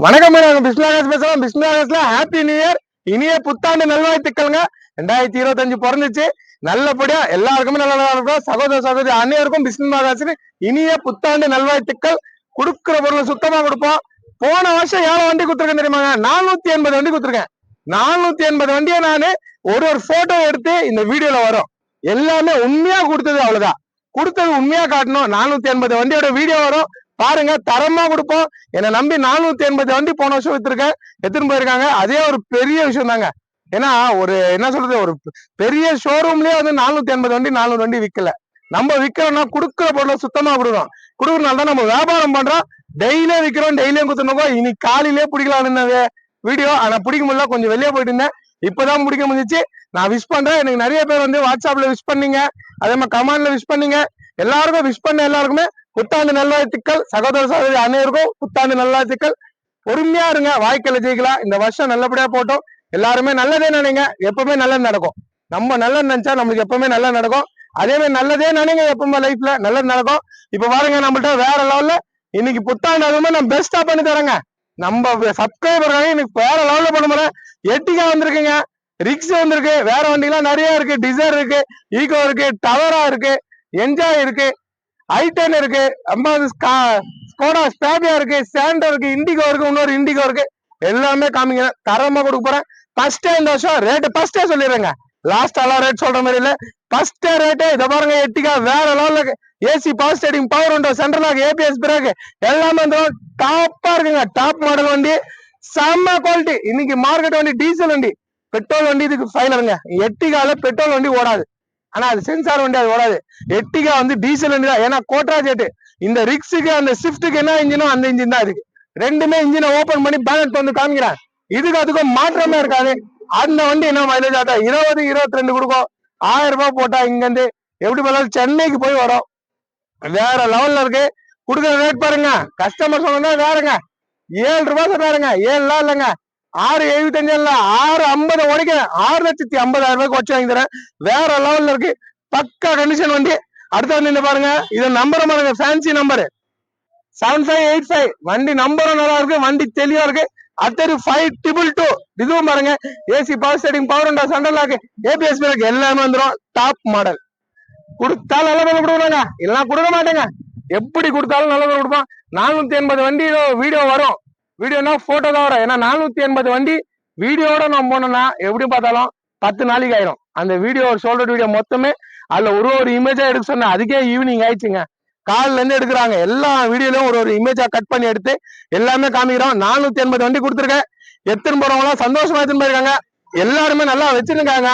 வணக்கம் நாங்க பிஸ்மிலாகாஸ் பேசுறோம். ஹாப்பி நியூ இயர் இனிய புத்தாண்டு நல்வாழ்த்துக்கள்ங்க. ரெண்டாயிரத்தி இருபத்தஞ்சு பிறந்துச்சு. நல்லபடியா எல்லாருக்குமே நல்ல நல்லா இருக்கும் சகோதர சகோதரி அனைவருக்கும் பிஸ்மிலாகாஸ் இனிய புத்தாண்டு நல்வாழ்த்துக்கள். கொடுக்குற பொருளை சுத்தமா கொடுப்போம். போன வருஷம் எவ்வளவு வண்டி கொடுத்துருக்கேன் தெரியுமாங்க? நானூத்தி எண்பது வண்டி கொடுத்துருக்கேன். நானூத்தி எண்பது வண்டியை நானு ஒரு ஒரு போட்டோ எடுத்து இந்த வீடியோல வரும். எல்லாமே உண்மையா கொடுத்தது அவ்வளவுதான். கொடுத்தது உண்மையா காட்டணும். நானூத்தி எண்பது வண்டியோட வீடியோ வரும். பாருங்க தரமா கொடுப்போம். என்னை நம்பி நானூத்தி எண்பது வண்டி போன வருஷம் வித்துருக்கேன். எடுத்துன்னு போயிருக்காங்க. அதே ஒரு பெரிய விஷயம் தாங்க. ஏன்னா ஒரு என்ன சொல்றது ஒரு பெரிய ஷோரூம்லயே வந்து நானூத்தி எண்பது வண்டி நானூறு வண்டி விக்கல. நம்ம விக்கிறோம்னா கொடுக்குற பொருளை சுத்தமா கொடுக்கணும். கொடுக்குறனால தான் நம்ம வியாபாரம் பண்றோம். டெய்லியும் விற்கிறோம் டெய்லியும் குத்துனோம் இன்னைக்கு காலையிலே பிடிக்கலாம்னு வீடியோ. ஆனா பிடிக்க முடியல. கொஞ்சம் வெளியே போயிட்டு இருந்தேன். இப்பதான் பிடிக்க முடிஞ்சிச்சு. நான் விஷ் பண்றேன். எனக்கு நிறைய பேர் வந்து வாட்ஸ்அப்ல விஷ் பண்ணீங்க. அதே மாதிரி கமெண்ட்ல விஷ் பண்ணீங்க. எல்லாருக்கும் விஷ் பண்ண எல்லாருக்குமே புத்தாண்டு நல்வாழ்த்துக்கள் சகோதர சகோதரி அனைவருக்கும் புத்தாண்டு நல்வாழ்த்துக்கள். பொறுமையா இருங்க வாய்க்கல ஜெயிக்கலாம். இந்த வருஷம் நல்லபடியா போட்டோம். எல்லாருமே நல்லதே நினைங்க. எப்பவுமே நல்லது நடக்கும். நம்ம நல்லது நினைச்சா நம்மளுக்கு எப்பவுமே நல்லது நடக்கும். அதே மாதிரி நல்லதே நினைங்க எப்பவுமே லைஃப்ல நல்லது நடக்கும். இப்ப பாருங்க நம்மள்ட்ட வேற லெவல்ல இன்னைக்கு புத்தாண்டு அதுவுமே நான் பெஸ்டா பண்ணி தரேங்க. நம்ம சப்ஸ்கிரைபர் இன்னைக்கு வேற லெவல்ல பண்ண போறேன். எட்டிகா வந்திருக்குங்க. ரிக்ஸ் வந்திருக்கு. வேற வண்டிலாம் நிறைய இருக்கு. டிசைர் இருக்கு. ஈகோ இருக்கு. டவரா இருக்கு. என்ஜாய் இருக்கு. ஐடென் இருக்கு. ஐம்பது ஸ்கோடா ஸ்பேபியா இருக்கு சாண்டர் இருக்கு இண்டிகோ இருக்கு இன்னொரு இண்டிகோ இருக்கு. எல்லாமே காமிங்க. தரமா கொடுக்க போறேன். ஃபர்ஸ்டே இந்த வருஷம் ரேட்டு ஃபர்ஸ்டே சொல்லிடுறேங்க. லாஸ்ட் எல்லாம் ரேட் சொல்ற மாதிரி இல்ல. ஃபர்ஸ்ட் ரேட்டு இதை பாருங்க எட்டிக்கா வேற லெவல்ல AC power steering power window central ABS brake எல்லாமே டாப்பா இருக்குங்க. டாப் மாடல் வண்டி. செம்ம குவாலிட்டி இன்னைக்கு மார்க்கெட் வண்டி டீசல் வண்டி. பெட்ரோல் வண்டி இதுக்கு ஃபைனலுங்க எட்டிகால பெட்ரோல் வண்டி ஓடாது. ஆனா அது சென்சார் வண்டி அது ஓடாது. எட்டிகா வந்து டீசல் வண்டி தான். ஏன்னா கோட்ரா ஜெட் இந்த ரிக்ஸுக்கு அந்த ஸ்விஃப்ட்டுக்கு என்ன இன்ஜினோ அந்த இன்ஜின் தான் இருக்கு ரெண்டுமே இன்ஜினை ஓபன் பண்ணி பேலன்ஸ் வந்து காமிக்கிறேன். இதுக்கு அதுக்கும் மாற்றமே இருக்காது. அந்த வண்டி என்ன மைலேஜ் ஆட்டா இருபது இருபத்தி ரெண்டு கொடுக்கும். ஆயிரம் ரூபாய் போட்டா இங்க இருந்து எப்படி பார்த்தாலும் சென்னைக்கு போய் வரும். வேற லெவல்ல இருக்கு. கொடுக்குற ரேட் பாருங்க. கஸ்டமர் சொன்னா வேறங்க. ஏழு ரூபாய் சொன்னாருங்க. ஏழுலாம் இல்லைங்க. ஆறு எழுபத்தஞ்சு இல்ல ஆறு ஐம்பது உடைக்கிறேன் ஆறு லட்சத்தி ஐம்பதாயிரம் ரூபாய்க்கு வச்சு வாங்கி தரேன். வேற லெவல்ல இருக்கு. பக்கா கண்டிஷன் வண்டி. அடுத்த வந்து பாருங்க. இது நம்பர் பாருங்க. Fancy number seven five eight five வண்டி நம்பரும் நல்லா இருக்கு. வண்டி தெளிவா இருக்கு. அடுத்தது ஃபைவ் ட்ரிபிள் டூ இதுவும் பாருங்க. ஏசி பவர் ஸ்டேடிங் பவர் உண்டா சண்டல் லாக்கு ஏபிஎஸ் பிரேக் எல்லாமே வந்துடும் டாப் மாடல் கொடுத்தா நல்ல பண்ண கொடுக்குறாங்க எல்லாம் கொடுக்க மாட்டேங்க. எப்படி கொடுத்தாலும் நல்ல கொடுப்போம் நானூத்தி எண்பது வண்டி வீடியோ வரும். வீடியோனா போட்டோ தான் வரும். ஏன்னா நானூத்தி எண்பது வண்டி வீடியோட நம்ம போனோம்னா எப்படி பார்த்தாலும் பத்து நாளைக்கு ஆயிரும். அந்த வீடியோ ஒரு சொல்ற வீடியோ மொத்தமே அதுல ஒரு ஒரு இமேஜா எடுக்க சொன்னேன் அதுக்கே ஈவினிங் ஆயிடுச்சுங்க. காலில இருந்து எடுக்கிறாங்க. எல்லா வீடியோலயும் ஒரு ஒரு இமேஜா கட் பண்ணி எடுத்து எல்லாமே காமிக்கிறோம். நானூத்தி எண்பது வண்டி கொடுத்துருக்கேன் எத்தனை போறவங்களாம் சந்தோஷமா எடுத்துன்னு போயிருக்காங்க. எல்லாருமே நல்லா வச்சிருக்காங்க.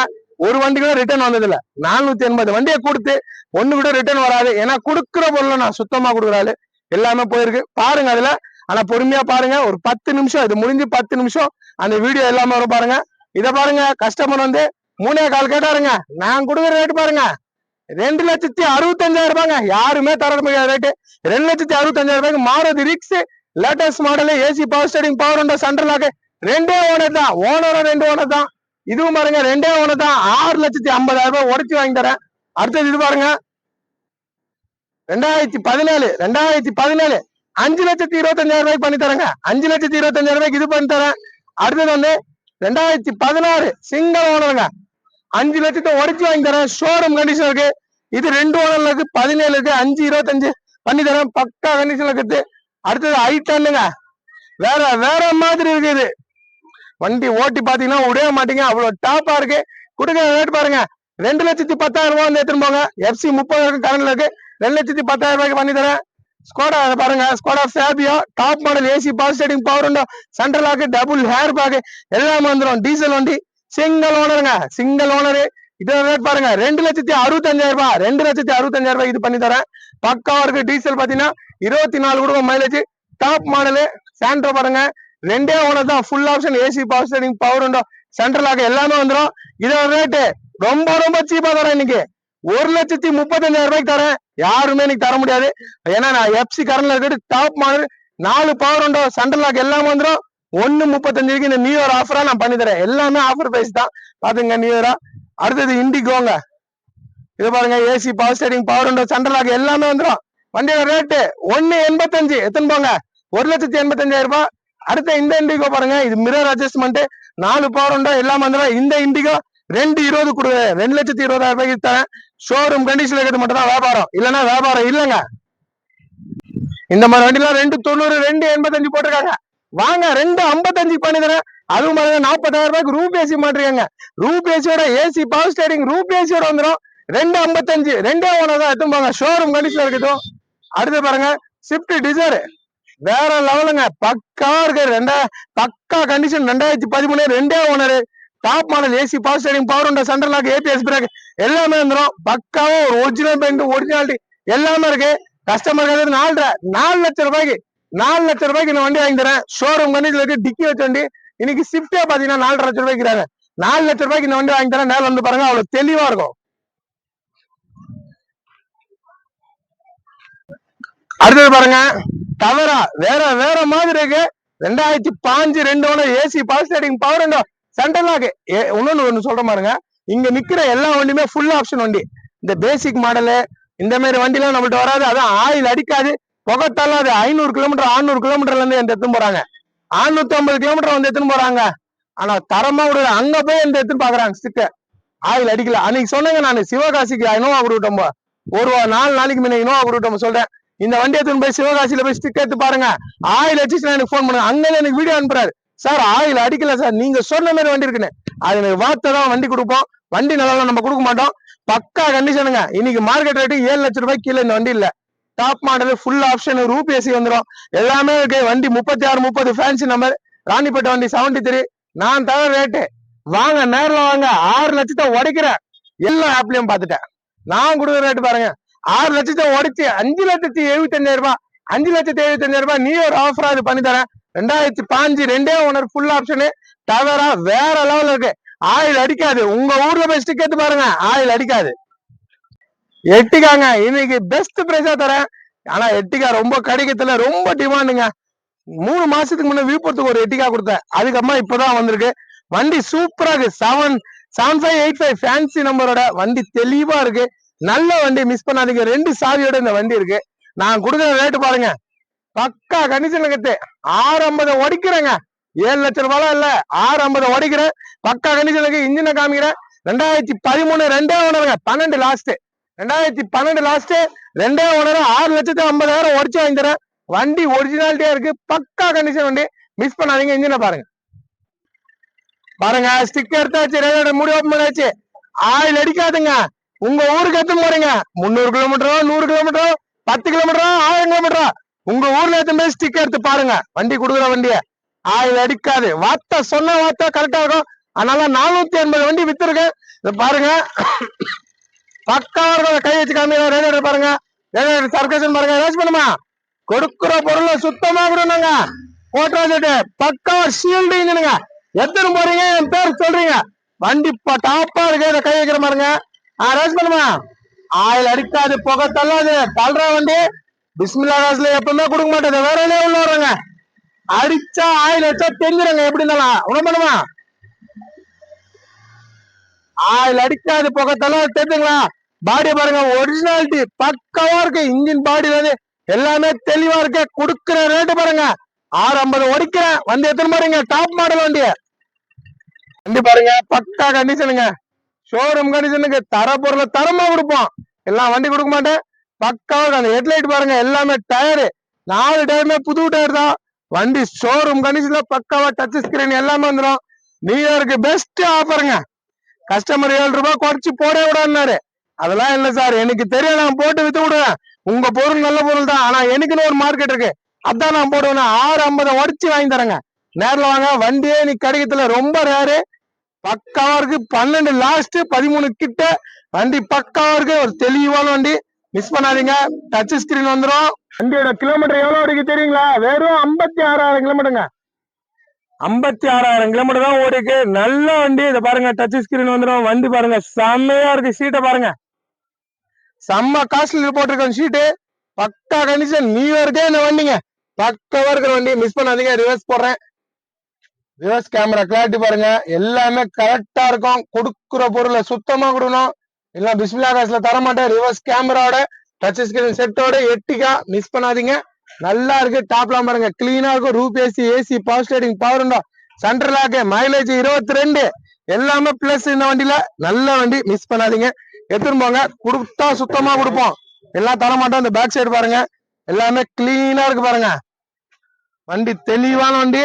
ஒரு வண்டி கூட ரிட்டர்ன் வந்தது இல்ல நானூத்தி எண்பது வண்டியை கொடுத்து ஒண்ணு கூட ரிட்டர்ன் வராது. ஏன்னா கொடுக்குற பொருளை நான் சுத்தமா கொடுக்குறாரு எல்லாமே போயிருக்கு. பாருங்க அதுல ஆனா பொறுமையா பாருங்க. ஒரு பத்து நிமிஷம் இது முடிஞ்சு பத்து நிமிஷம் அந்த வீடியோ எல்லாமே வரும் பாருங்க. இதை பாருங்க கஸ்டமர் வந்து மூணே கால் கேட்டாருங்க. நான் கொடுக்குற ரேட் பாருங்க. ரெண்டு லட்சத்தி அறுபத்தஞ்சாயிரம் ரூபாங்க யாருமே தர முடியாத ரேட்டு ரெண்டு லட்சத்தி அறுபத்தஞ்சாயிரம் ரூபாய்க்கு மாறுது Ritz latest model AC power steering power window central lock ரெண்டே ஓனர் தான். ஓனரும் ரெண்டு ஓனர் தான். இதுவும் பாருங்க ரெண்டே ஓனர் தான். ஆறு லட்சத்தி ஐம்பதாயிரம் ரூபாய் உடச்சி வாங்கி தரேன். அடுத்தது இது பாருங்க. ரெண்டாயிரத்தி பதினேழு ரெண்டாயிரத்தி பதினேழு. அஞ்சு லட்சத்தி இருபத்தஞ்சாயிரம் ரூபாய்க்கு பண்ணி தரேங்க. அஞ்சு லட்சத்தி இருபத்தஞ்சாயிரம் ரூபாய்க்கு இது பண்ணி தரேன். அடுத்தது வந்து ரெண்டாயிரத்தி பதினாறு சிங்கிள் ஓனருங்க. அஞ்சு லட்சத்தை உடச்சி வாங்கி தரேன். ஷோரூம் கண்டிஷன் இருக்கு. இது ரெண்டு ஓனர்ல இருக்கு பதினேழு இருக்கு அஞ்சு இருபத்தஞ்சு பண்ணி தரேன். பக்கா கண்டிஷன்ல இருக்குது அடுத்தது ஐ டென்னுங்க வேற வேற மாதிரி இருக்கு இது. வண்டி ஓட்டி பாத்தீங்கன்னா விடவே மாட்டீங்க. அவ்வளவு டாப்பா இருக்கு. கொடுக்க ரேட் பாருங்க. ரெண்டு லட்சத்தி பத்தாயிரம் ரூபாய் வந்து எடுத்துன்னு போங்க. எஃப்சி முப்பது இருக்கு கரண்ட்ல இருக்கு. ரெண்டு லட்சத்தி பத்தாயிரம் ரூபாய்க்கு பண்ணி தரேன். ஸ்கோடா பாருங்க Skoda Fabia top model AC power steering power window central lock double airbag எல்லாமே வந்துடும் டீசல் வண்டி சிங்கிள் ஓனருங்க சிங்கிள் ஓனரு இதோட ரேட் பாருங்க ரெண்டு லட்சத்தி அறுபத்தஞ்சாயிரம் ரூபாய் ரெண்டு லட்சத்தி அறுபத்தஞ்சாயிரம் ரூபாய் இது பண்ணி தரேன். பக்காவா இருக்கு டீசல் பாத்தீங்கன்னா இருபத்தி நாலு கூட மைலேஜ் டாப் மாடலு சாண்ட்ரோ பாருங்க ரெண்டே ஓனர் தான் full option AC power steering power window central lock எல்லாமே வந்துடும் இதோட ரேட்டு ரொம்ப ரொம்ப சீப்பா தரேன் இன்னைக்கு. ஒரு லட்சத்தி முப்பத்தஞ்சாயிரம் ரூபாய்க்கு தரேன். யாருமே எனக்கு தர முடியாது. ஏன்னா நான் எஃப்சி கரண்ட்ல இருக்கிறது டாப் மாடல் நாலு பவர் உண்டோ சென்ட்ரல் லாக் எல்லாமே வந்துடும் ஒன்னு முப்பத்தஞ்சுக்கு இந்த நியூ இயர் ஆஃபரா நான் பண்ணி தரேன். எல்லாமே ஆஃபர் பிரைஸ் தான். பாத்துங்க நியூ இயரா அடுத்தது இண்டிகோங்க இது பாருங்க AC power steering power window central lock எல்லாமே வந்துடும் வண்டியோட ரேட்டு ஒன்னு எண்பத்தஞ்சு. எத்தனை போங்க? ஒரு லட்சத்தி எண்பத்தஞ்சாயிரம் ரூபாய். அடுத்த இந்த இண்டிகோ பாருங்க இது மிரர் அட்ஜஸ்ட்மெண்ட் நாலு பவர் உண்டோ எல்லாம் வந்துடும் இந்த இண்டிகோ ரெண்டு இருபது கொடு ரெண்டு லட்சத்தி இருபதாயிரம் ரூபாய்க்கு தரேன். ஷோரூம் கண்டிஷன்ல இருக்கிறது மட்டும் தான் வியாபாரம். இல்லைன்னா வியாபாரம் இல்லைங்க. இந்த மாதிரி வண்டிலாம் ரெண்டு தொண்ணூறு ரெண்டு எண்பத்தஞ்சு போட்டிருக்காங்க. வாங்க ரெண்டு ஐம்பத்தஞ்சு பண்ணி தரேன் அதுவும் பாருங்க நாற்பதாயிரம் ரூபாய்க்கு ரூப் ஏசி மாட்டிருக்காங்க. ரூப் ஏசியோட ஏசி பவர் ஸ்டேரிங் ரூப் ஏசியோட வந்துடும் ரெண்டு ஐம்பத்தஞ்சு ரெண்டே ஒன்று தான் எடுத்து போங்க. ஷோரூம் கண்டிஷன் இருக்கட்டும் அடுத்து பாருங்க ஸ்விஃப்ட் டிசைர் வேற லெவலுங்க பக்கா இருக்கு. ரெண்டா பக்கா கண்டிஷன் ரெண்டாயிரத்தி பதிமூணு ரெண்டே owner top model AC power steering power window centre lock ABS brake எல்லாமே வந்துடும் பக்காவும் ஒரு ஒரிஜினல் பெயிண்ட் ஒரிஜினாலிட்டி எல்லாமே இருக்கு. கஸ்டமருக்கு நாலரை நாலு லட்சம் ரூபாய்க்கு நாலு லட்சம் ரூபாய்க்கு இந்த வண்டி வாங்கி தரேன். ஷோரூம் கண்டிஷன்ல இருக்கு டிக்கி வச்ச வண்டி. இன்னைக்கு ஸ்விஃப்டே பாத்தீங்கன்னா நாலரை லட்சம் ரூபாய்க்கு நாலு லட்சம் ரூபாய்க்கு இந்த வண்டி வாங்கி தரேன். நேரில் வந்து பாருங்க அவ்வளவு தெளிவா இருக்கும். அடுத்தது பாருங்க தவறா வேற வேற மாதிரி இருக்கு. ரெண்டாயிரத்தி பாஞ்சு ரெண்டு ஒன்று AC power steering power window central lock. இன்னொன்னு ஒண்ணு சொல்ற பாருங்க. இங்க நிக்கிற எல்லா வண்டியுமே ஃபுல் ஆப்ஷன் வண்டி. இந்த பேசிக் மாடலு இந்த மாதிரி வண்டிலாம் நம்மள்ட்ட வராது. அதான் ஆயில் அடிக்காது. புகை அது ஐநூறு கிலோமீட்டர் ஆறுநூறு கிலோமீட்டர்ல இருந்து எந்த எடுத்துன்னு போறாங்க. ஆறுநூத்தி ஐம்பது கிலோமீட்டர் வந்து எடுத்துன்னு போறாங்க. ஆனா தரமா விடுற அங்க போய் எந்த எடுத்துன்னு பாக்குறாங்க ஸ்டிக்கர் ஆயில் அடிக்கல. அன்னைக்கு சொன்னேங்க நான் சிவகாசிக்கு இனோவா கொடுத்தோம் ஒரு நாலு நாளைக்கு முன்ன இனோவா கொடுத்தோம் சொல்றேன். இந்த வண்டி எடுத்துன்னு போய் சிவகாசியில போய் ஸ்டிக் எடுத்து பாருங்க. ஆயில் அடிச்சுட்டு எனக்கு ஃபோன் பண்ணுங்க. அங்கே எனக்கு வீடியோ அனுப்புறாரு. சார் ஆயில் அடிக்கல சார். நீங்க சொன்ன மாதிரி வண்டி இருக்குன்னு. அது எனக்கு வார்த்தை தான் வண்டி கொடுப்போம். வண்டி நல்லா நம்ம கொடுக்க மாட்டோம். பக்கா கண்டிஷனுங்க இன்னைக்கு மார்க்கெட் ரேட்டு ஏழு லட்சம் ரூபாய் கீழே இந்த வண்டி இல்ல. Top model full option roof AC வந்துடும் எல்லாமே இருக்கு வண்டி முப்பத்தி ஆறு முப்பது ஃபேன்சி நம்பர் ராணிப்பேட்டை வண்டி செவன்டி த்ரீ நான் தவிர ரேட்டு வாங்க நேரில் வாங்க. ஆறு லட்சத்தை உடைக்கிறேன். எல்லா ஆப்லயும் பார்த்துட்டேன். நான் கொடுக்குற ரேட்டு பாருங்க. ஆறு லட்சத்தை உடைச்சு அஞ்சு லட்சத்தி எழுபத்தஞ்சாயிரம் ரூபாய். அஞ்சு லட்சத்தி எழுபத்தஞ்சாயிரம் ரூபாய். நீ ஒரு ஆஃபரா இது பண்ணி தரேன். ரெண்டாயிரத்தி பாஞ்சு ரெண்டே ஓனர் ஃபுல் ஆப்ஷனு டவரா வேற லெவல் இருக்கு. ஆயில் அடிக்காது. உங்க ஊர்ல போய் கேட்டு பாருங்க. ஆயில் அடிக்காது. எட்டிக்காங்க. இன்னைக்கு பெஸ்ட் பிரைஸா தரேன். ஆனா எட்டிக்கா ரொம்ப கிடைக்கத்துல ரொம்ப டிமாண்டுங்க மூணு மாசத்துக்கு முன்ன விழுப்புரத்துக்கு ஒரு எட்டிக்கா கொடுத்தேன். அதுக்கப்புறமா இப்பதான் வந்திருக்கு. வண்டி சூப்பரா இருக்கு. Seven seven five eight five fancy நம்பரோட வண்டி தெளிவா இருக்கு. நல்ல வண்டி மிஸ் பண்ணாதீங்க. ரெண்டு சாவியோட இந்த வண்டி இருக்கு. நான் கொடுக்குற ரேட்டு பாருங்க. பக்கா கண்டிஷன் கத்து ஆறு ஐம்பது ஒடிக்கிறேங்க ஏழு லட்சம் ரூபாய் இல்ல. ஆறு ஐம்பது ஒடிக்கிறேன் பக்கா கண்டிஷனுக்கு இன்ஜினை காமிக்கிறேன். ரெண்டாயிரத்தி பதிமூணு ரெண்டே ஓனருங்க. பன்னெண்டு லாஸ்ட் ரெண்டாயிரத்தி பன்னெண்டு லாஸ்ட் ரெண்டே ஓனர் ஆறு லட்சத்தி ஐம்பதாயிரம் உடச்சு வாங்கி வண்டி ஒரிஜினாலிட்டியா இருக்கு. பக்கா கண்டிஷன் வண்டி. மிஸ் பண்ணாதீங்க. இன்ஜினை பாருங்க. பாருங்க. ஸ்டிக்கர் எடுத்தாச்சு. ரேடியோட முடி ஓப்பன் பண்ணாச்சு. ஆயில் அடிக்காதுங்க. உங்க ஊருக்கு எத்தனை போறீங்க. முந்நூறு கிலோமீட்டரோ நூறு கிலோமீட்டரோ பத்து கிலோமீட்டரோ ஆயிரம் கிலோமீட்டரோ உங்க ஊர்ல எத்தனை போய் ஸ்டிக்கர் எடுத்து பாருங்க. வண்டி கொடுக்குற வண்டிய. ஆயில் அடிக்காது. வார்த்தை சொன்ன வார்த்தை கரெக்டா இருக்கும். அதனால நானூத்தி எண்பது வண்டி வித்துருக்கேன். இதை பாருங்க. பக்காவா இருக்கும் கை வச்சு காமிங்க. ரேடியோ பாருங்க. ரேடியோ சர்க்கேஷன் பாருங்க. ரேஸ் பண்ணுமா? கொடுக்குற பொருளை சுத்தமா கொடுங்க போட்டோ செட்டு பக்காவா ஷீல்டு இன்ஜினுங்க எத்தனை போறீங்க? என் பேர் சொல்றீங்க. வண்டி டாப்பா இருக்கு. இதை கை வைக்கிற பாருங்க. ஆ ரேஸ் பண்ணுமா? ஆயில் அடிக்காது. புகை தள்ளாது. தள்ளுற வண்டி பிஸ்மில்லா காசுல எப்பவுமே கொடுக்க மாட்டேது வேற என்ன உள்ள வர்றாங்க. அடிச்சா ஆயில் அடிச்சா தெரிஞ்சிருங்க. எப்படி இருந்தாலும். உணவு பண்ணுமா ஆயில் அடிக்காது புகை தெரிஞ்சுங்களா? பாடி பாருங்க ஒரிஜினாலிட்டி பக்கவா இருக்கு. இன்ஜின் பாடி வந்து எல்லாமே தெளிவா இருக்கு. கொடுக்குற ரேட்டு பாருங்க. ஆறு ஐம்பது ஒடிக்கிறேன் வந்து எத்தனை பாருங்க டாப் மாடல் வண்டி. வண்டி பாருங்க பக்கா கண்டிஷனுங்க ஷோரூம் கண்டிஷனுக்கு தர பொருளை தரமா கொடுப்போம். எல்லாம் வண்டி கொடுக்க மாட்டேன். பக்காவா அந்த ஹெட்லைட் பாருங்க எல்லாமே டயரு நாலு டயருமே புது டயர் தான். வண்டி ஷோரூம் கண்டிஷன்ல பக்காவா டச் ஸ்கிரீன் எல்லாமே வந்துடும் நியூயர்க்கு பெஸ்ட் ஆஃபருங்க கஸ்டமர் ஏழு ரூபாய் குறைச்சு போட விடான்னாரு அதெல்லாம் இல்லை சார். எனக்கு தெரியும் நான் போட்டு வித்து விடுவேன். உங்க பொருள் நல்ல பொருள் தான். ஆனா எனக்குன்னு ஒரு மார்க்கெட் இருக்கு. அதான் நான் போடுவேன் ஆறு ஐம்பதை உடச்சு வாங்கி தரேங்க. நேரில் வாங்க. வண்டியே நீ கிடைக்கிறதுல ரொம்ப ரேரு பக்காவா இருக்கு. பன்னெண்டு லாஸ்ட் பதிமூணு கிட்ட வண்டி பக்காவா இருக்கு. ஒரு தெளிவான வண்டி. மிஸ் பண்ணாதீங்க. டச் ஸ்கிரீன் வந்துரும். வண்டியோட கிலோமீட்டர் எவ்வளவு இருக்கு தெரியுங்களா? வெறும் ஐம்பத்தி ஆறாயிரம் கிலோமீட்டருங்க ஐம்பத்தி ஆறாயிரம் கிலோமீட்டர் தான் ஓடிக்கு. நல்ல வண்டி. இதை பாருங்க டச் ஸ்கிரீன் வந்துடும் வண்டி பாருங்க செம்மையா இருக்கு. சீட்டை பாருங்க. செம்ம காஸ்ட்லி போட்டிருக்கோம் ஷீட்டு பக்கா கண்டிஷன் நியூ இயர்க்கே இந்த வண்டிங்க. பக்காவா இருக்கிற வண்டி. மிஸ் பண்ணாதீங்க. ரிவர்ஸ் போடுறேன். ரிவர்ஸ் கேமரா கிளாரிட்டி பாருங்க. எல்லாமே கரெக்டா இருக்கும். கொடுக்குற பொருளை சுத்தமா கொடுக்கணும். இல்ல பிஸ்மிலா காசுல தர மாட்டேன் ரிவர்ஸ் கேமராவோட டச் ஸ்கிரீன் செட்டோட எட்டிக்கா மிஸ் பண்ணாதீங்க. நல்லா இருக்கு டாப்லாம் பாருங்க. கிளீனா இருக்கும். Roof AC AC power steering power உண்டா சென்ட்ரல் லாக்கு மைலேஜ் இருபத்தி ரெண்டு எல்லாமே பிளஸ் இந்த வண்டியில நல்ல வண்டி மிஸ் பண்ணாதீங்க. எடுத்துன்னு போங்க. கொடுத்தா சுத்தமா கொடுப்போம். எல்லாம் தர மாட்டோம் இந்த பேக் சைடு பாருங்க. எல்லாமே கிளீனா இருக்கு பாருங்க. வண்டி தெளிவான வண்டி.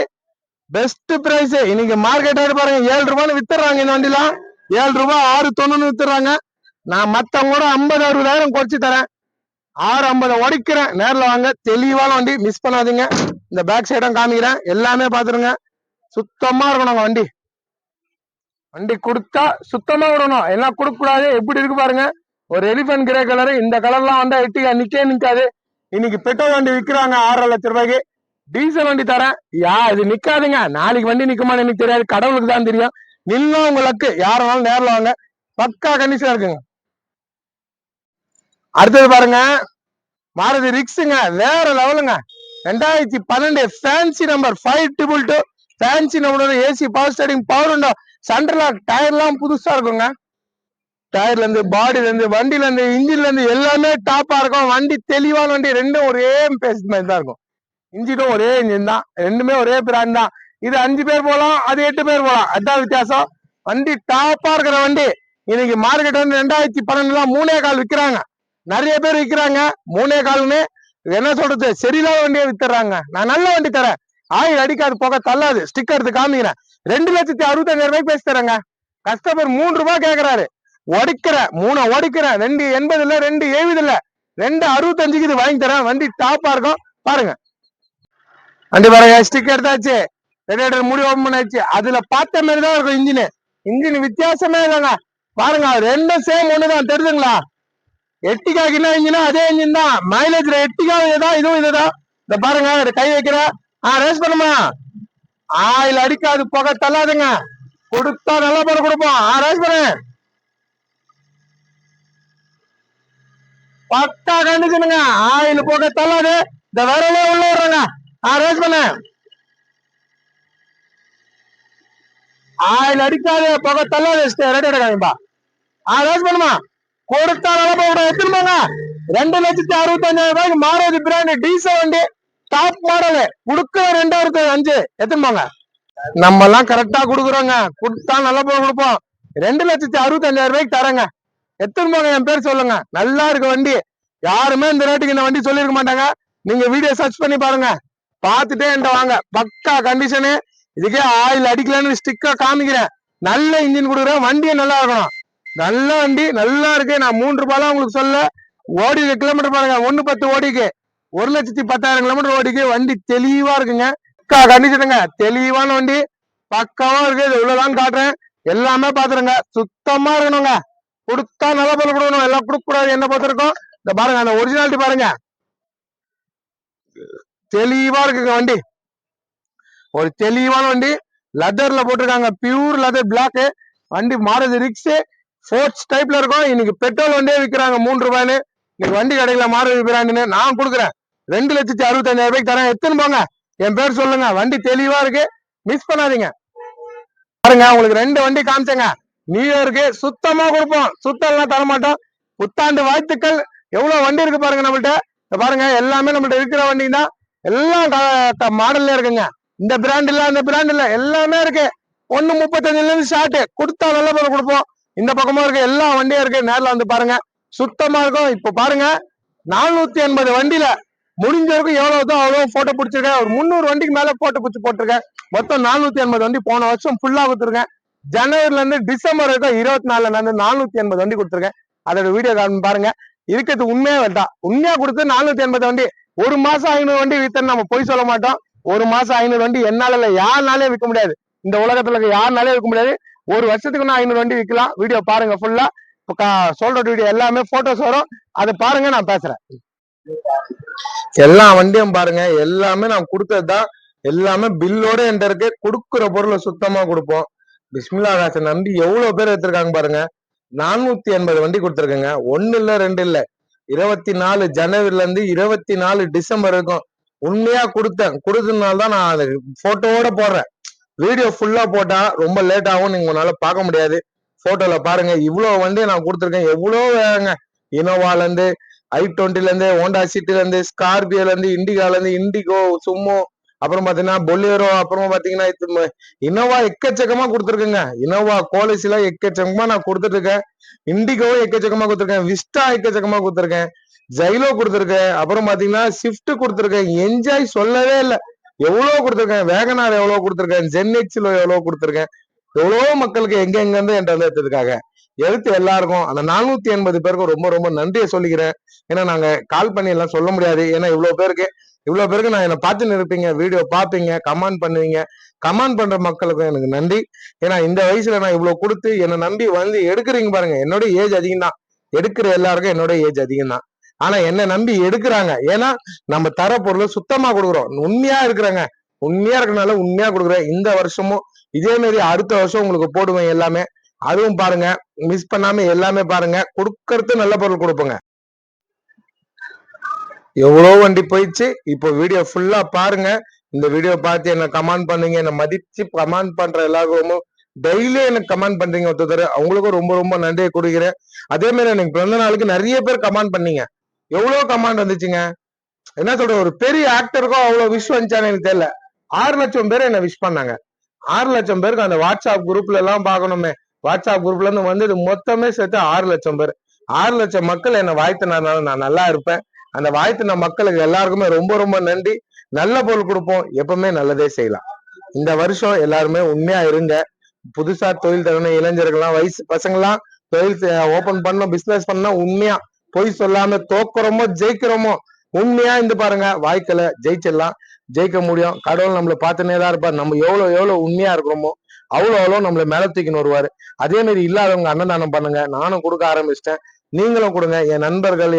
பெஸ்ட் பிரைஸ் இன்னைக்கு மார்க்கெட் ரேட் பாருங்க. ஏழு ரூபான்னு வித்துறாங்க இந்த வண்டிலாம். ஏழு ரூபாய் ஆறு தொண்ணூறு வித்துறாங்க நான் மத்தவங்க கூட ஐம்பது அறுபதாயிரம் குறைச்சு தரேன். ஆறு ஐம்பதை உடைக்கிறேன். நேரில் வாங்க. தெளிவான வண்டி. மிஸ் பண்ணாதீங்க. இந்த பேக் சைடும் காமிக்கிறேன். எல்லாமே பார்த்துருங்க. சுத்தமா இருக்கணும் வண்டி. வண்டி கொடுத்தா சுத்தமா விடணும். எல்லாம் கொடுக்க கூடாது எப்படி இருக்கு பாருங்க. ஒரு எலிஃபென்ட் கிரே கலர் இந்த கலர்லாம் வந்தா எட்டிக்கா நிக்கே நிக்காது. இன்னைக்கு பெட்ரோல் வண்டி விற்கிறாங்க ஆறரை லட்ச ரூபாய்க்கு. டீசல் வண்டி தரேன். யா இது நிக்காதுங்க. நாளைக்கு வண்டி நிக்குமான்னு எனக்கு தெரியாது. கடவுளுக்கு தான் தெரியும். நின்னா உங்க லக்கு யாருனாலும் நேரில் வாங்க. பக்கா கண்டிஷனா இருக்குங்க. அடுத்தது பாருங்க. மாருதி ரிக்ஸுங்க வேற லெவலுங்க. ரெண்டாயிரத்தி பன்னெண்டு fancy number five triple two fancy நம்பரோட ஏசி பவர் ஸ்டேரிங் பவர் உண்டோ சண்டர்லாக் டயர்லாம் புதுசா இருக்குங்க. டயர்ல இருந்து பாடியில இருந்து வண்டில இருந்து இன்ஜின்ல இருந்து எல்லாமே டாப்பா இருக்கும். வண்டி தெளிவான வண்டி ரெண்டும் ஒரே பேஸ் மாதிரி தான் இருக்கும். இன்ஜினும் ஒரே இன்ஜின் தான். ரெண்டுமே ஒரே பிராண்ட் தான். இது அஞ்சு பேர் போகலாம் அது எட்டு பேர் போகலாம். அதான் வித்தியாசம். வண்டி டாப்பா இருக்கிற வண்டி. இன்னைக்கு மார்க்கெட் வந்து ரெண்டாயிரத்தி பன்னெண்டுலாம் மூணே கால் விற்கிறாங்க நிறைய பேர் விற்கிறாங்க மூணே கால்னு. என்ன சொல்றது? சரியில்லாத வண்டியை வித்துறாங்க நான் நல்ல வண்டி தரேன். ஆயில் அடிக்காது போக தள்ளாது. ஸ்டிக்கர் எடுத்து காமிக்கிறேன். ரெண்டு லட்சத்தி அறுபத்தஞ்சாயிரம் ரூபாய்க்கு பேசி தரேங்க. கஸ்டமர் மூணு ரூபாய் கேட்கறாரு உடைக்கிற மூணு உடைக்கிறேன் ரெண்டு எண்பது இல்ல ரெண்டு எழுபது இல்ல ரெண்டு அறுபத்தஞ்சுக்கு இது வாங்கி தரேன். வண்டி டாப்பா இருக்கும். பாருங்க. வண்டி பாருங்க. ஸ்டிக்கர் எடுத்தாச்சு. ரேடியேட்டர் முடி ஓப்பன் பண்ணாச்சு. அதுல பார்த்த மாதிரி தான் இருக்கும் இன்ஜின் இன்ஜின் வித்தியாசமே இல்லைங்க. பாருங்க. ரெண்டும் சேம் ஒண்ணுதான். தெரியுதுங்களா எட்டிக்காக்கினா இன்ஜினா அதே இன்ஜின் தான். மைலேஜ் எட்டிக்கா இதுதான் இதுவும் இதுதான். இந்த பாருங்க கை வைக்கிற. ஆ ரேஸ் பண்ணுமா? ஆயில் அடிக்காது புகை தள்ளாதுங்க. கொடுத்தா நல்ல பொருள் கொடுப்போம். ஆ ரேஸ் பண்ணு. பக்கா கண்டிஷனுங்க ஆயில் புகை தள்ளாது. இந்த விரலே உள்ள விடுறேங்க. ஆ ரேஸ் பண்ணு. ஆயில் அடிக்காது புகை தள்ளாது. ரெடி எடுக்காதீங்கப்பா ஆ ரேஸ் பண்ணுமா? கொடுத்தா நல்ல பொருள் எடுத்துன்னு போங்க ரெண்டு லட்சத்தி அறுபத்தஞ்சாயிரம் ரூபாய்க்கு மாருதி பிராண்ட் டீசல் வண்டி டாப் மாடல் கொடுக்க ரெண்டாயிரத்தி அஞ்சு. எத்தனை போங்க நம்ம எல்லாம் கரெக்டா குடுக்குறோங்க. கொடுத்தா நல்ல பொருள் கொடுப்போம். ரெண்டு லட்சத்தி அறுபத்தஞ்சாயிரம் ரூபாய்க்கு தரேங்க. எத்தனை போங்க என் பேர் சொல்லுங்க. நல்லா இருக்கு வண்டி. யாருமே இந்த ரேட்டுக்கு இந்த வண்டி சொல்லிருக்க மாட்டாங்க. நீங்க வீடியோ சர்ச் பண்ணி பாருங்க. பார்த்துட்டே என்கிட்ட வாங்க. பக்கா கண்டிஷனு இதுக்கே ஆயில் அடிக்கலன்னு ஸ்டிக்கா காமிக்கிறேன். நல்ல இன்ஜின் கொடுக்குறேன். வண்டியும் நல்லா இருக்கணும். நல்ல வண்டி நல்லா இருக்கு. நான் மூன்று ரூபாய்லாம் உங்களுக்கு சொல்ல. ஓடி கிலோமீட்டர் பாருங்க. ஒன்னு பத்து ஓடிக்கு. ஒரு லட்சத்தி பத்தாயிரம் கிலோமீட்டர் ஓடிக்கு. வண்டி தெளிவா இருக்குங்க. பக்கா தெளிவான வண்டி. பக்கமா இருக்கு. இது இவ்வளவுதான் காட்டுறேன். எல்லாமே பாத்துருங்க. சுத்தமா இருக்கணுங்க. கொடுத்தா நல்ல பொருள் கொடுக்கணும். எல்லாம் கொடுக்க கூடாது என்ன பொறுத்திருக்கோம் இந்த பாருங்க. அந்த ஒரிஜினாலிட்டி பாருங்க. தெளிவா இருக்குங்க வண்டி. ஒரு தெளிவான வண்டி. லெதர்ல போட்டிருக்காங்க. பியூர் லெதர் பிளாக் வண்டி மாறுது. ரிக்ஸ் ஃபோர்ட்ஸ் டைப்ல இருக்கும். இன்னைக்கு பெட்ரோல் வண்டியே விற்கிறாங்க மூணு ரூபாய்னு இன்னைக்கு வண்டி கடையில மாறுதி பிராண்டுன்னு நான் கொடுக்குறேன். ரெண்டு லட்சத்தி அறுபத்தஞ்சாயிரம் ரூபாய்க்கு தரேன். எத்தனை போங்க? என் பேர் சொல்லுங்க. வண்டி தெளிவா இருக்கு. மிஸ் பண்ணாதீங்க. பாருங்க உங்களுக்கு ரெண்டு வண்டி காமிச்சேங்க. நியூ இயருக்கு சுத்தமா கொடுப்போம். சுத்தம்லாம் தர மாட்டோம் புத்தாண்டு வாழ்த்துக்கள். எவ்வளவு வண்டி இருக்கு பாருங்க நம்மள்ட்ட. பாருங்க எல்லாமே நம்மள்ட்ட இருக்கிற வண்டி தான் எல்லாம் மாடல்ல இருக்குங்க. இந்த பிராண்ட் இல்ல அந்த பிராண்ட் இல்ல. எல்லாமே இருக்கு. ஒண்ணு முப்பத்தஞ்சுல இருந்து ஷார்ட் கொடுத்தா நல்ல பொருள் கொடுப்போம். இந்த பக்கமும் இருக்க எல்லா வண்டியும் இருக்கு. நேரில் வந்து பாருங்க. சுத்தமா இருக்கும். இப்ப பாருங்க. நானூத்தி எண்பது வண்டியில முடிஞ்ச வரைக்கும் எவ்வளவு தான் அவ்வளவு போட்டோ பிடிச்சிருக்கேன். ஒரு முந்நூறு வண்டிக்கு மேல போட்டோ பிடிச்சி போட்டிருக்கேன். மொத்தம் நானூத்தி எண்பது வண்டி போன வருஷம் ஃபுல்லா கொடுத்துருக்கேன். ஜனவரில இருந்து டிசம்பர் வரைக்கும் இருபத்தி நாலுல இருந்து நானூத்தி எண்பது வண்டி கொடுத்துருக்கேன். அதோட வீடியோ பாருங்க. இருக்கிறது உண்மையா வேண்டாம். உண்மையா கொடுத்து நானூத்தி எண்பது வண்டி. ஒரு மாசம் ஐநூறு வண்டி வித்தன்னு நம்ம பொய் சொல்ல மாட்டோம். ஒரு மாசம் ஐநூறு வண்டி என்னால இல்ல யாருனாலே விற்க முடியாது. இந்த உலகத்துல இருக்க யாருனாலே விற்க முடியாது. ஒரு வருஷத்துக்கு நான் ஐநூறு வண்டி விற்கலாம் வீடியோ பாருங்க ஃபுல்லா சொல்ற வீடியோ எல்லாமே போட்டோஸ் வரும். அதை பாருங்க நான் பேசுறேன். எல்லா வண்டியும் பாருங்க. எல்லாமே நான் கொடுத்ததுதான் எல்லாமே பில்லோட என்கிட்ட இருக்கு. கொடுக்குற பொருளை சுத்தமா கொடுப்போம். பிஸ்மில்லா காசை நம்பி எவ்வளவு பேர் எடுத்திருக்காங்க பாருங்க. நானூத்தி எண்பது வண்டி கொடுத்துருக்கேங்க. ஒன்னு இல்ல ரெண்டு இல்ல. இருபத்தி நாலு ஜனவரில இருந்து இருபத்தி நாலு டிசம்பர் இருக்கும் உண்மையா கொடுத்தேன். கொடுத்ததுனால தான் நான் அது போட்டோவோட போடுறேன். வீடியோ ஃபுல்லா போட்டா ரொம்ப லேட் ஆகும் நீங்க உங்களால பார்க்க முடியாது. போட்டோல பாருங்க இவ்வளவு வண்டி நான் கொடுத்துருக்கேன் எவ்வளவு வேகங்க. இனோவால இருந்து ஐ டுவெண்ட்டில இருந்து ஹோண்டா சிட்டில இருந்து ஸ்கார்பியோல இருந்து இண்டிகால இருந்து இண்டிகோ சும்மோ அப்புறம் பாத்தீங்கன்னா பொல்லேரோ அப்புறமா பாத்தீங்கன்னா இனோவா எக்கச்சக்கமா கொடுத்துருக்குங்க. இனோவா கோலிஸ் எக்கச்சக்கமா நான் கொடுத்துட்டு இருக்கேன் இண்டிகோவும் எக்கச்சக்கமா கொடுத்துருக்கேன். விஸ்டா எக்கச்சக்கமா கொடுத்துருக்கேன். ஜைலோ கொடுத்துருக்கேன். அப்புறம் பாத்தீங்கன்னா ஸ்விஃப்ட் கொடுத்துருக்கேன். என்ஜாய் சொல்லவே இல்லை. எவ்வளவு கொடுத்துருக்கேன் வேகனார் எவ்வளவு கொடுத்துருக்கேன் ஜென்எக்ஸ்ல எவ்வளவு கொடுத்துருக்கேன் எவ்வளோ மக்களுக்கு எங்க எங்க இருந்து என்கிட்ட வந்து எடுத்ததுக்காக. எடுத்து எல்லாருக்கும் அந்த நானூத்தி எண்பது பேருக்கும் ரொம்ப ரொம்ப நன்றியை சொல்லிக்கிறேன். ஏன்னா நாங்க கால் பண்ணி எல்லாம் சொல்ல முடியாது. ஏன்னா இவ்வளவு பேருக்கு இவ்வளவு பேருக்கு நான் என்னை பார்த்துன்னு இருப்பீங்க வீடியோ பார்ப்பீங்க கமெண்ட் பண்ணுவீங்க. கமெண்ட் பண்ற மக்களுக்கும் எனக்கு நன்றி. ஏன்னா இந்த வயசுல நான் இவ்வளவு கொடுத்து என்னை நம்பி வந்து எடுக்கிறீங்க பாருங்க. என்னோட ஏஜ் அதிகம் தான் எடுக்கிற எல்லாருக்கும் என்னோட ஏஜ் அதிகம் தான் ஆனா என்ன நம்பி எடுக்கிறாங்க. ஏன்னா நம்ம தர பொருளை சுத்தமா கொடுக்குறோம். உண்மையா இருக்கிறாங்க. உண்மையா இருக்கனால உண்மையா கொடுக்குறேன். இந்த வருஷமும் இதே மாதிரி அடுத்த வருஷம் உங்களுக்கு போடுவேன் எல்லாமே. அதுவும் பாருங்க. மிஸ் பண்ணாம எல்லாமே பாருங்க. கொடுக்கறது நல்ல பொருள் கொடுப்போங்க. எவ்வளோ வண்டி போயிடுச்சு. இப்போ வீடியோ ஃபுல்லா பாருங்க. இந்த வீடியோ பார்த்து என்ன கமெண்ட் பண்ணுங்க. என்ன மதிச்சு கமெண்ட் பண்ற எல்லாருக்கும் டெய்லி எனக்கு கமெண்ட் பண்றீங்க ஒருத்தர். அவங்களுக்கும் ரொம்ப ரொம்ப நன்றியை கொடுக்குறேன் அதே மாதிரி எனக்கு பிறந்த நாளுக்கு நிறைய பேர் கமெண்ட் பண்ணீங்க. எவ்வளவு கமாண்ட் வந்துச்சுங்க? என்ன சொல்ற ஒரு பெரிய ஆக்டருக்கும் அவ்வளவு விஷ் வந்துச்சான்னு எனக்கு தெரியல. ஆறு லட்சம் பேர் என்ன விஷ் பண்ணாங்க. ஆறு லட்சம் பேருக்கு அந்த வாட்ஸ்அப் குரூப்ல எல்லாம் பாக்கணுமே வாட்ஸ்அப் குரூப்ல இருந்து வந்தது மொத்தமே சேர்த்து ஆறு லட்சம் பேர். ஆறு லட்சம் மக்கள் என்னை வாழ்த்தினால நான் நல்லா இருப்பேன். அந்த வாழ்த்தின மக்களுக்கு எல்லாருக்குமே ரொம்ப ரொம்ப நன்றி. நல்ல பொருள் கொடுப்போம். எப்பவுமே நல்லதே செய்யலாம். இந்த வருஷம் எல்லாருமே உண்மையா இருங்க. புதுசா தொழில் தரணும். இளைஞர்கள்லாம் வயசு பசங்களாம் தொழில் ஓபன் பண்ணோம் பிசினஸ் பண்ணா உண்மையா பொய் சொல்லாம தோக்குறோமோ ஜெயிக்கிறோமோ உண்மையா இருந்து பாருங்க. வாய்க்கல ஜெயிச்சிடலாம். ஜெயிக்க முடியும். கடவுள் நம்மளை பார்த்துனே தான் இருப்பார். நம்ம எவ்வளோ எவ்வளோ உண்மையா இருக்கிறோமோ அவ்வளோ அவ்வளோ நம்மளை மேல தூக்கின்னு வருவாரு. அதே மாதிரி இல்லாதவங்க அன்னதானம் பண்ணுங்க. நானும் கொடுக்க ஆரம்பிச்சிட்டேன். நீங்களும் கொடுங்க. என் நண்பர்கள்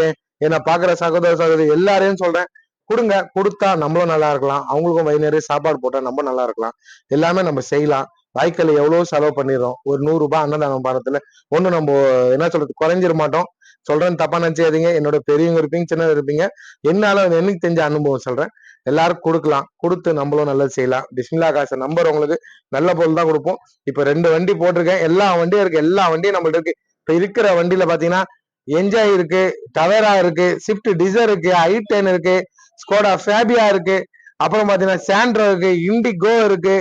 என்னை பாக்குற சகோதர சகோதரி எல்லாரையும் சொல்றேன். கொடுங்க. கொடுத்தா நம்மளும் நல்லா இருக்கலாம். அவங்களுக்கும் வயிறு நிறைய சாப்பாடு போட்டா நம்ம நல்லா இருக்கலாம். எல்லாமே நம்ம செய்யலாம். வாய்க்கல் எவ்வளவு செலவு பண்ணிடுறோம். ஒரு நூறு ரூபாய் அன்னதானம் பணத்துல ஒண்ணு நம்ம என்ன சொல்றது குறைஞ்சிட மாட்டோம். சொல்றேன் தப்பா நினைச்சாதீங்க என்னோட பெரியவங்க இருப்பீங்க சின்னவங்க இருப்பீங்க. என்னால எனக்கு தெரிஞ்ச அனுபவம் சொல்றேன். எல்லாருக்கும் கொடுக்கலாம். கொடுத்து நம்மளும் நல்லது செய்யலாம். பிஸ்மில்லா காசு நம்பர் உங்களுக்கு நல்ல பொருள் தான் கொடுப்போம். இப்ப ரெண்டு வண்டி போட்டிருக்கேன். எல்லா வண்டியும் இருக்கு. எல்லா வண்டியும் நம்மள்ட்ட இருக்கு. இப்ப இருக்கிற வண்டியில பாத்தீங்கன்னா என்ஜாய் இருக்கு டவேரா இருக்கு ஸ்விஃப்ட் டிசர் இருக்கு ஐ டென் இருக்கு ஸ்கோடா ஃபேபியா இருக்கு அப்புறம் பாத்தீங்கன்னா சாண்ட்ரோ இருக்கு இண்டிகோ இருக்கு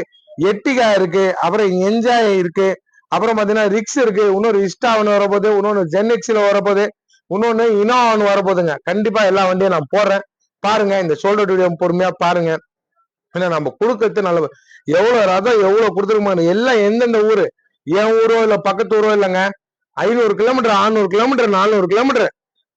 எட்டிகா இருக்கு அப்புறம் என்ஜாய் இருக்கு. அப்புறம் பாத்தீங்கன்னா ரிக்ஸ் இருக்கு. இன்னொரு இஸ்டா வரப்போகுது. இன்னொன்று ஜென்எக்ஸில் வரப்போகுது. இன்னொன்று இனோவான் வரப்போகுதுங்க. கண்டிப்பாக எல்லா வண்டியும் நான் போடுறேன். பாருங்க இந்த ஷோல்டர் வீடியோ பொறுமையாக பாருங்க. ஏன்னா நம்ம கொடுக்கறது நல்ல எவ்வளோ ரதம் எவ்வளோ கொடுத்துருக்கோம் எல்லாம் எந்தெந்த ஊர்? என் ஊரோ இல்லை பக்கத்து ஊரோ இல்லைங்க. ஐநூறு கிலோமீட்டர் ஆறுநூறு கிலோமீட்டர் நானூறு கிலோமீட்டர்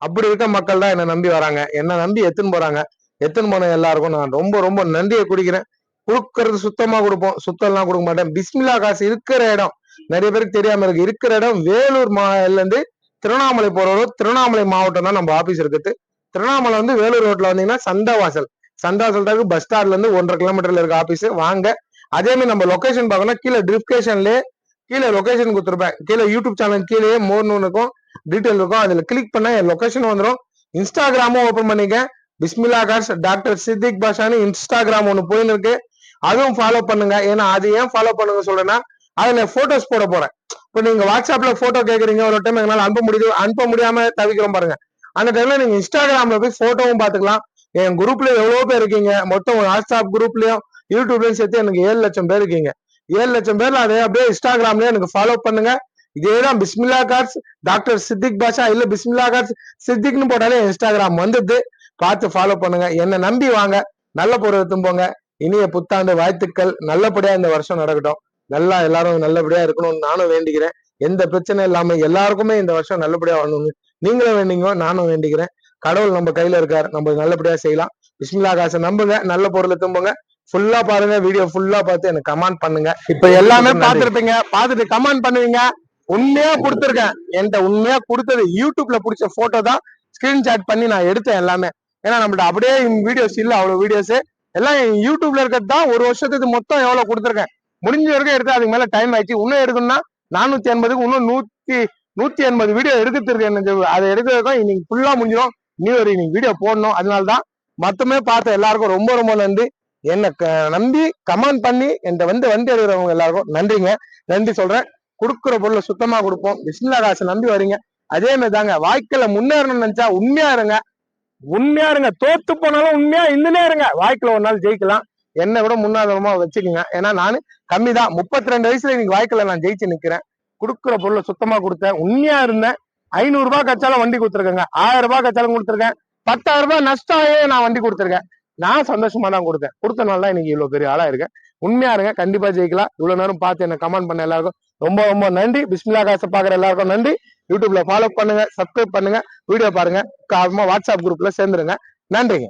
அப்படி இருக்க மக்கள் தான் என்னை நம்பி வராங்க. என்னை நம்பி எத்துன்னு போறாங்க. எத்தனை போன எல்லாருக்கும் நான் ரொம்ப ரொம்ப நன்றியை குடிக்கிறேன் கொடுக்கறது சுத்தமா கொடுப்போம். சுத்தம்லாம் கொடுக்க மாட்டேன். பிஸ்மில்லா காசு இருக்கிற இடம். நிறைய பேருக்கு தெரியாம இருக்கு. இருக்கிற இடம் வேலூர் மாவட்டத்துல இருந்து திருவண்ணாமலை போற road, திருவண்ணாமலை மாவட்டம் தான் நம்ம ஆபீஸ் இருக்குது. திருவண்ணாமலை வந்து வேலூர் ரோட்ல வந்தீங்கன்னா சந்தாவாசல். சந்தாவாசல் பஸ் ஸ்டாண்ட்ல இருந்து ஒன்றரை கிலோமீட்டர்ல இருக்க ஆபீஸ் வாங்க. அதே மாதிரி நம்ம லொகேஷன் பார்க்கணும் கீழே டிஸ்கிரிப்ஷன்லயே கீழே லொகேஷன் கொடுத்துருப்பேன். கீழே யூடியூப் சேனல் கீழே மோர்னு இருக்கும். டீட்டெயில் இருக்கும். அதுல கிளிக் பண்ணா என் லொகேஷன் வந்துடும் இன்ஸ்டாகிராமும் ஓபன் பண்ணிக்க. பிஸ்மில்லா கார்ஸ் டாக்டர் சித்திக் பாஷான்னு இன்ஸ்டாகிராம் ஒன்று போயின்னு இருக்கு. அதுவும் ஃபாலோ பண்ணுங்க. ஏன்னா அது ஏன் ஃபாலோ பண்ணுங்க சொல்றேன்னா அதுல போட்டோஸ் போட போறேன். இப்போ நீங்க வாட்ஸ்அப்ல போட்டோ கேக்குறீங்க ஒரு டைம் எங்களால அனுப்ப முடியுது அனுப்ப முடியாம தவிக்கிறோம் பாருங்க. அந்த டைம்ல நீங்க இன்ஸ்டாகிராம்ல போய் போட்டோவும் பாத்துக்கலாம் என் குரூப்ல எவ்வளவு பேர் இருக்கீங்க. மொத்தம் வாட்ஸ்அப் குரூப்லயும் யூடியூப்லயும் சேர்த்து எனக்கு ஏழு லட்சம் பேர் இருக்கீங்க. ஏழு லட்சம் பேர்ல அதே அப்படியே இன்ஸ்டாகிராம்லயே எனக்கு ஃபாலோ பண்ணுங்க. இதேதான் பிஸ்மில்லா கார்ட்ஸ் டாக்டர் சித்திக் பாஷா இல்ல பிஸ்மில்லா கார்ட்ஸ் சித்திக்னு போட்டாலே இன்ஸ்டாகிராம் வந்துட்டு பார்த்து ஃபாலோ பண்ணுங்க. என்ன நம்பி வாங்க. நல்ல பொருள் எடுத்துன்னு போங்க. இனிய புத்தாண்டு வாழ்த்துக்கள். நல்லபடியா இந்த வருஷம் நடக்கட்டும். நல்லா எல்லாரும் நல்லபடியா இருக்கணும்னு நானும் வேண்டிக்கிறேன். எந்த பிரச்சனை இல்லாம எல்லாருக்குமே இந்த வருஷம் நல்லபடியா வரணும்னு நீங்களும் வேண்டிங்க நானும் வேண்டிக்கிறேன். கடவுள் நம்ம கையில இருக்காரு. நம்ம நல்லபடியா செய்யலாம். பிஸ்மில்லா காசை நம்புங்க. நல்ல பொருளை தும்புங்க ஃபுல்லா பாருங்க. வீடியோ ஃபுல்லா பார்த்து எனக்கு கமெண்ட் பண்ணுங்க. இப்ப எல்லாமே பார்த்திருப்பீங்க. பார்த்துட்டு கமெண்ட் பண்ணுவீங்க. உண்மையா கொடுத்துருக்கேன். என்கிட்ட உண்மையா கொடுத்தது யூடியூப்ல பிடிச்ச போட்டோ தான். ஸ்கிரீன்ஷாட் பண்ணி நான் எடுத்தேன் எல்லாமே. ஏன்னா நம்மள்ட்ட அப்படியே வீடியோஸ் இல்ல. அவ்வளவு வீடியோஸ் எல்லாம் யூடியூப்ல இருக்கிறது தான். ஒரு வருஷத்துக்கு மொத்தம் எவ்வளவு கொடுத்துருக்கேன்? முடிஞ்ச வரைக்கும் எடுத்து அதுக்கு மேல டைம் ஆயிடுச்சு. இன்னும் எடுக்கணும்னா நானூத்தி எண்பதுக்கு இன்னும் நூத்தி நூத்தி எண்பது வீடியோ எடுக்கிறது எனக்கு அதை எடுக்கிறதுக்கும் இன்னைக்கு ஃபுல்லா முடிஞ்சிடும். நீ ஒரு இன்னைக்கு வீடியோ போடணும். அதனால்தான் மொத்தமே பார்த்த எல்லாருக்கும் ரொம்ப ரொம்ப நன்றி. என்னை க- நம்பி கமெண்ட் பண்ணி என்கிட்ட வந்து வண்டி எடுக்கிறவங்க எல்லாருக்கும் நன்றிங்க. நன்றி சொல்றேன். கொடுக்குற பொருளை சுத்தமா கொடுப்போம். விஷ்ணா காசை நம்பி வரீங்க. அதே மாதிரி தாங்க வாழ்க்கையில முன்னேறணும்னு நினைச்சா உண்மையா இருங்க. உண்மையா இருங்க. தோத்து போனாலும் உண்மையா இருந்துனே இருங்க. வாழ்க்கையில ஒரு நாள் ஜெயிக்கலாம். என்னை விட முன்னாதரமா வச்சுக்கோங்க. ஏன்னா நானு கம்மி தான் முப்பத்தி ரெண்டு வயசுல இன்னைக்கு வாய்க்கல நான் ஜெயிச்சு நிக்கிறேன். கொடுக்குற பொருளை சுத்தமா கொடுத்தேன். உண்மையா இருந்தேன். ஐநூறு ரூபாய் கச்சாலும் வண்டி கொடுத்துருக்கேங்க. ஆயிரம் ரூபாய் கச்சாலும் கொடுத்துருக்கேன். பத்தாயிரம் ரூபாய் நஷ்டம் நான் வண்டி கொடுத்துருக்கேன். நான் சந்தோஷமா தான் கொடுத்தேன். கொடுத்தனால தான் இன்னைக்கு இவ்வளவு பெரிய ஆளா இருக்கேன். உண்மையா இருங்க. கண்டிப்பா ஜெயிக்கலாம். இவ்வளவு நேரம் பார்த்து என்ன கமெண்ட் பண்ண எல்லாருக்கும் ரொம்ப ரொம்ப நன்றி. பிஸ்மிலா காசை பாக்குற எல்லாருக்கும் நன்றி. யூடியூப்ல ஃபாலோ பண்ணுங்க சப்ஸ்கிரைப் பண்ணுங்க வீடியோ பாருங்க. வாட்ஸ்அப் குரூப்ல சேர்ந்துருங்க. நன்றிங்க.